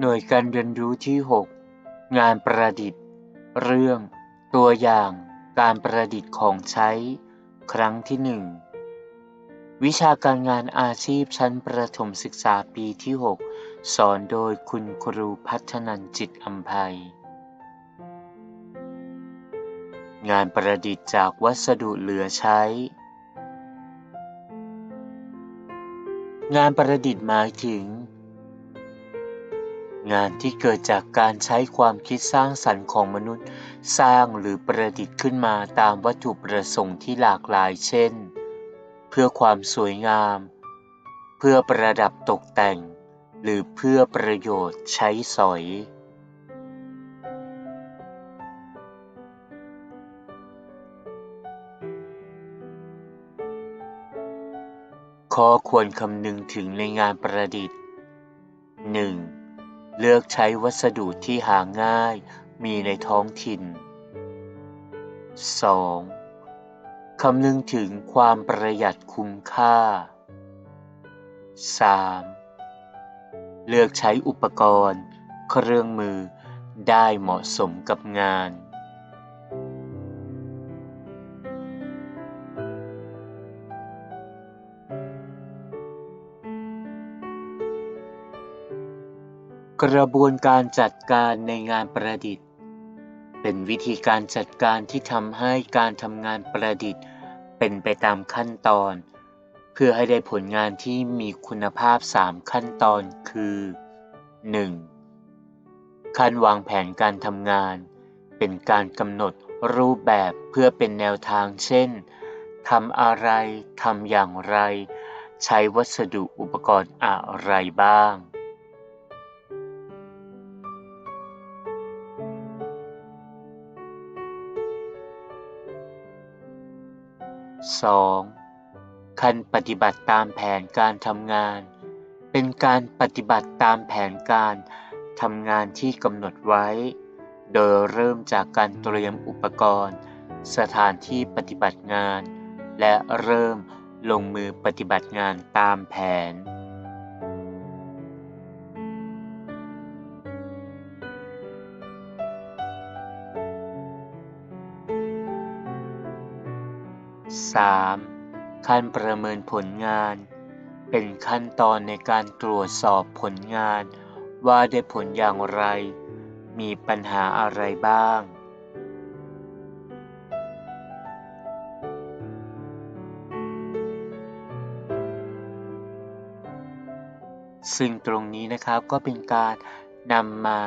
หน่วยการเรียนรู้ที่ 6 งานประดิษฐ์ เรื่อง ตัวอย่างการประดิษฐ์ของใช้ ครั้งที่หนึ่งวิชาการงานอาชีพชั้นประถมศึกษาปีที่ 6 สอนโดยคุณครูพัฒนันจิตอัมภัย งานประดิษฐ์จากวัสดุเหลือใช้งานประดิษฐ์หมายถึง งานที่เกิดจากการใช้ความคิดสร้างสรรค์ของมนุษย์ สร้างหรือประดิษฐ์ขึ้นมาตามวัตถุประสงค์ที่หลากหลายเช่น เพื่อความสวยงาม เพื่อประดับตกแต่ง หรือเพื่อประโยชน์ใช้สอย ข้อควรคำนึงถึงในงานประดิษฐ์ 1. เลือกใช้วัสดุที่หาง่ายมีในท้องถิ่น 2. คำนึงถึงความประหยัดคุ้มค่า 3. เลือกใช้อุปกรณ์ เครื่องมือได้เหมาะสมกับงาน กระบวนการจัดการในงานประดิษฐ์ เป็นวิธีการจัดการที่ทำให้การทำงานประดิษฐ์ เป็นไปตามขั้นตอน เพื่อให้ได้ผลงานที่มีคุณภาพ 3 ขั้นตอนคือ 1. ขั้นวางแผนการทำงาน เป็นการกำหนดรูปแบบเพื่อเป็นแนวทางเช่นทำอะไรทำอย่างไร ใช้วัสดุอุปกรณ์อะไรบ้าง 2. 2. คันปฏิบัติตามแผนการทำงาน เป็นการปฏิบัติตามแผนการทำงานที่กำหนดไว้ โดยเริ่มจากการเตรียมอุปกรณ์ สถานที่ปฏิบัติงาน และเริ่มลงมือปฏิบัติงานตามแผน 3. ขั้นประเมินผลงาน เป็นขั้นตอนในการตรวจสอบผลงานว่าได้ผลอย่างไร มีปัญหาอะไรบ้าง ซึ่งตรงนี้นะครับก็เป็นการนำมา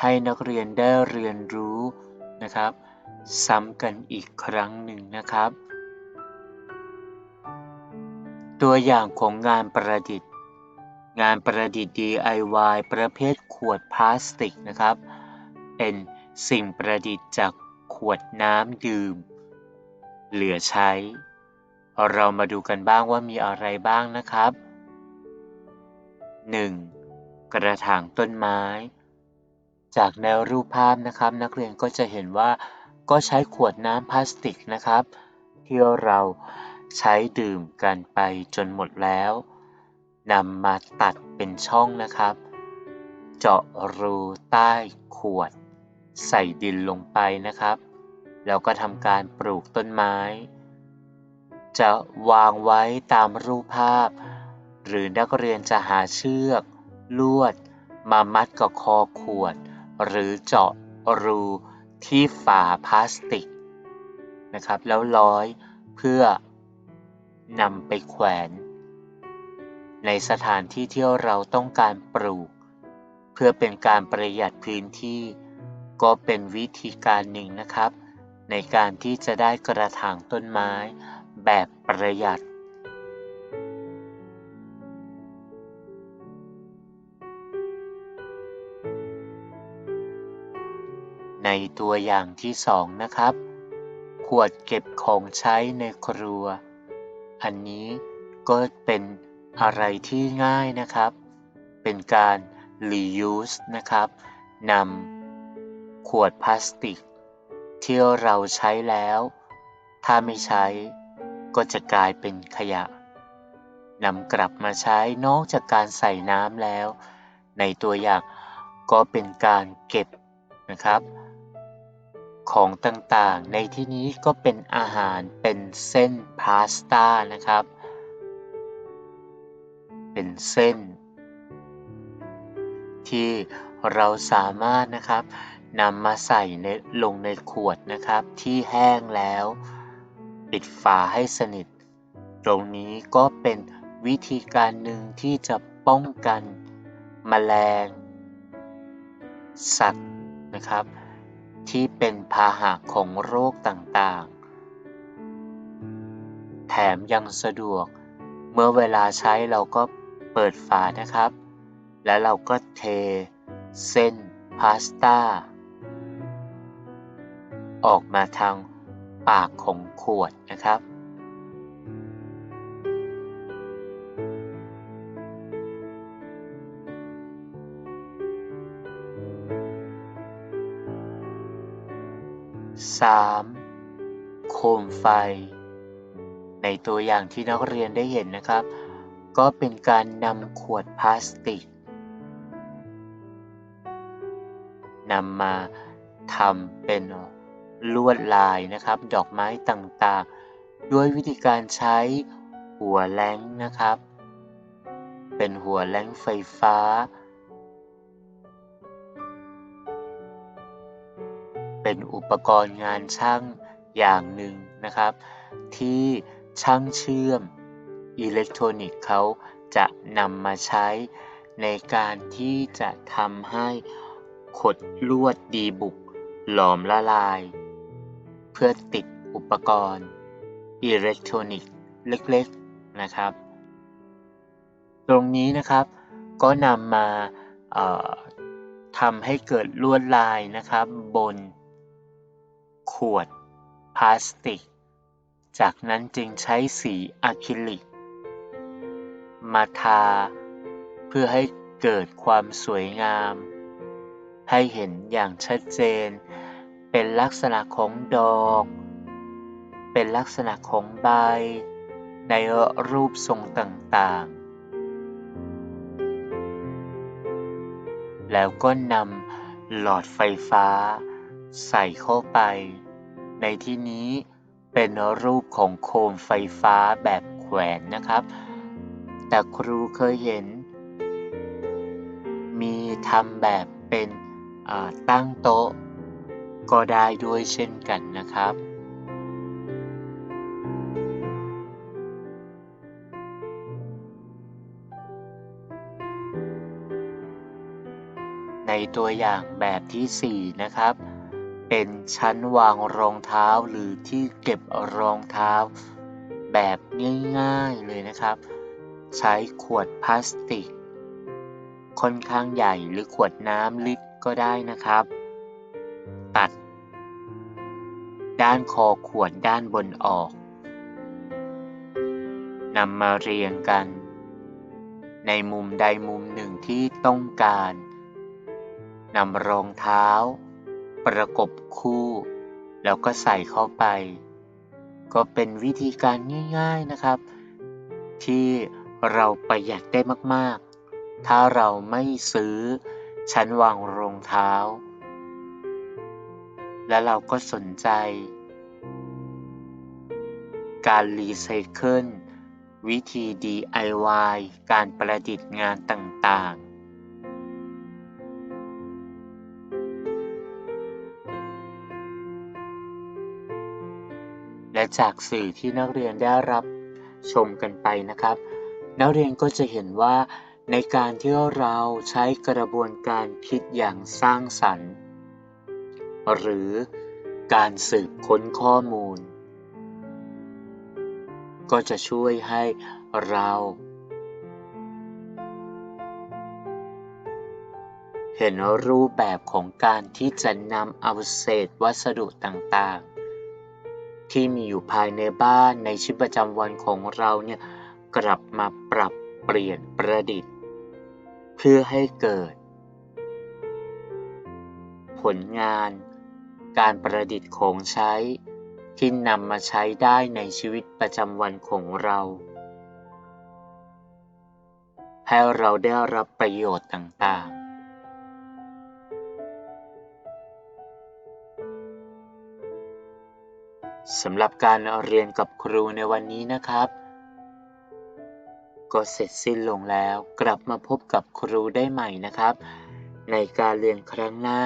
ให้นักเรียนได้เรียนรู้นะครับ ซ้ำกันอีกครั้งหนึ่งนะครับ ตัวอย่างของงานประดิษฐ์ งานประดิษฐ์ DIY ประเภทขวดพลาสติกนะครับ เป็นสิ่งประดิษฐ์จากขวดน้ำดื่ม เหลือใช้ เรามาดูกันบ้างว่ามีอะไรบ้างนะครับ 1. กระถางต้นไม้ จากแนวรูปภาพนะครับ นักเรียนก็จะเห็นว่าก็ใช้ขวดน้ำพลาสติกนะครับ ที่เรา ใช้ดื่มกันไปจนหมดแล้วนำมาตัดเป็นช่องนะครับ เจาะรูใต้ขวด ใส่ดินลงไปนะครับ แล้วก็ทำการปลูกต้นไม้ จะวางไว้ตามรูปภาพ หรือนักเรียนจะหาเชือก ลวด มามัดกับคอขวด หรือเจาะรูที่ฝาพลาสติกนะครับ แล้วร้อยเพื่อ นำไปแขวน ในสถานที่ที่เราต้องการปลูก เพื่อเป็นการประหยัดพื้นที่ ก็เป็นวิธีการหนึ่งนะครับ ในการที่จะได้กระถางต้นไม้แบบประหยัดในตัวอย่างที่สองนะครับ ขวดเก็บของใช้ในครัว อันนี้ก็เป็นอะไรที่ง่ายนะครับ เป็นการ reuse นะครับนำขวดพลาสติก ที่เราใช้แล้ว ถ้าไม่ใช้ก็จะกลายเป็นขยะนำกลับมาใช้นอกจากการใส่น้ำแล้ว ในตัวอย่างก็เป็นการเก็บนะครับ ของต่างๆ ในที่นี้ก็เป็นอาหารเป็นเส้นพาสต้านะครับ เป็นเส้น ที่เราสามารถนะครับนำมาใส่ในลงในขวดนะครับ ที่แห้งแล้ว ปิดฝาให้สนิท ตรงนี้ก็เป็นวิธีการหนึ่งที่จะป้องกันมแมลง สัตว์นะครับ ที่เป็นพาหะของโรคต่างๆ แถมยังสะดวก เมื่อเวลาใช้เราก็เปิดฝานะครับ แล้วเราก็เท เส้นพาสต้า ออกมาทางปากของขวดนะครับ 3. โคมไฟ ในตัวอย่างที่นักเรียนได้เห็นนะครับ ก็เป็นการนำขวดพลาสติกนำมาทำเป็นลวดลายนะครับ ดอกไม้ต่างๆ ด้วยวิธีการใช้หัวแล้งนะครับ เป็นหัวแล้งไฟฟ้า อุปกรณ์งานช่างอย่างหนึ่งนะครับ ที่ช่างเชื่อมอิเล็กทรอนิกส์เขาจะนำมาใช้ในการที่จะทำให้ขดลวดดีบุกหลอมละลาย เพื่อติดอุปกรณ์อิเล็กทรอนิกส์เล็กๆนะครับ ตรงนี้นะครับก็นำมาทำให้เกิดลวดลายนะครับบน ขวดพลาสติก จากนั้นจึงใช้สีอะคริลิก มาทา เพื่อให้เกิดความสวยงาม ให้เห็นอย่างชัดเจน เป็นลักษณะของดอก เป็นลักษณะของใบ ในรูปทรงต่างๆ แล้วก็นำหลอดไฟฟ้า ใส่เข้าไป ในที่นี้เป็นรูปของโคมไฟฟ้าแบบแขวนนะครับ แต่ครูเคยเห็น มีทำแบบเป็นตั้งโต๊ะ ก็ได้ด้วยเช่นกันนะครับในตัวอย่างแบบที่ 4 นะครับ เป็นชั้นวางรองเท้าหรือที่เก็บรองเท้า แบบง่ายๆเลยนะครับ ใช้ขวดพลาสติก ค่อนข้างใหญ่หรือขวดน้ำลิตรก็ได้นะครับ ตัด ด้านคอขวดด้านบนออกนำมาเรียงกัน ในมุมใดมุมหนึ่งที่ต้องการนำรองเท้า ประกบคู่ แล้วก็ใส่เข้าไป ก็เป็นวิธีการง่าย ๆนะครับ ที่เราประหยัดได้มากๆ ถ้าเราไม่ซื้อชั้นวางรองเท้า และเราก็สนใจ การรีไซเคิลวิธี DIY การประดิษฐ์งานต่างๆ และจากสื่อที่นักเรียนได้รับชมกันไปนะครับ นักเรียนก็จะเห็นว่าในการที่เราใช้กระบวนการคิดอย่างสร้างสรรค์ หรือการสืบค้นข้อมูล ก็จะช่วยให้เรา เห็นรูปแบบของการที่จะนำเอาเศษวัสดุต่างๆ ที่มีอยู่ภายในบ้านในชีวิตประจำวันของเราเนี่ยกลับมาปรับเปลี่ยนประดิษฐ์ เพื่อให้เกิด ผลงาน การประดิษฐ์ของใช้ ที่นำมาใช้ได้ในชีวิตประจำวันของเรา ให้เราได้รับประโยชน์ต่าง สำหรับการเรียนกับครูในวันนี้นะครับ ก็เสร็จสิ้นลงแล้วกลับมาพบกับครูได้ใหม่นะครับ ในการเรียนครั้งหน้า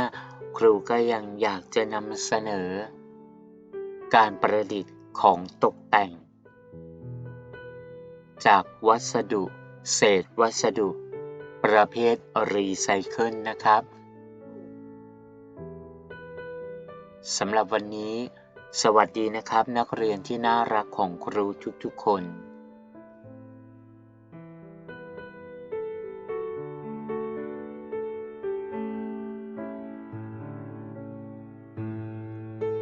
ครูก็ยังอยากจะนำเสนอ การประดิษฐ์ของตกแต่ง จากวัสดุ เศษวัสดุ ประเภทรีไซเคิลนะครับสำหรับวันนี้ สวัสดีนะครับ นักเรียนที่น่ารักของครูทุกๆคน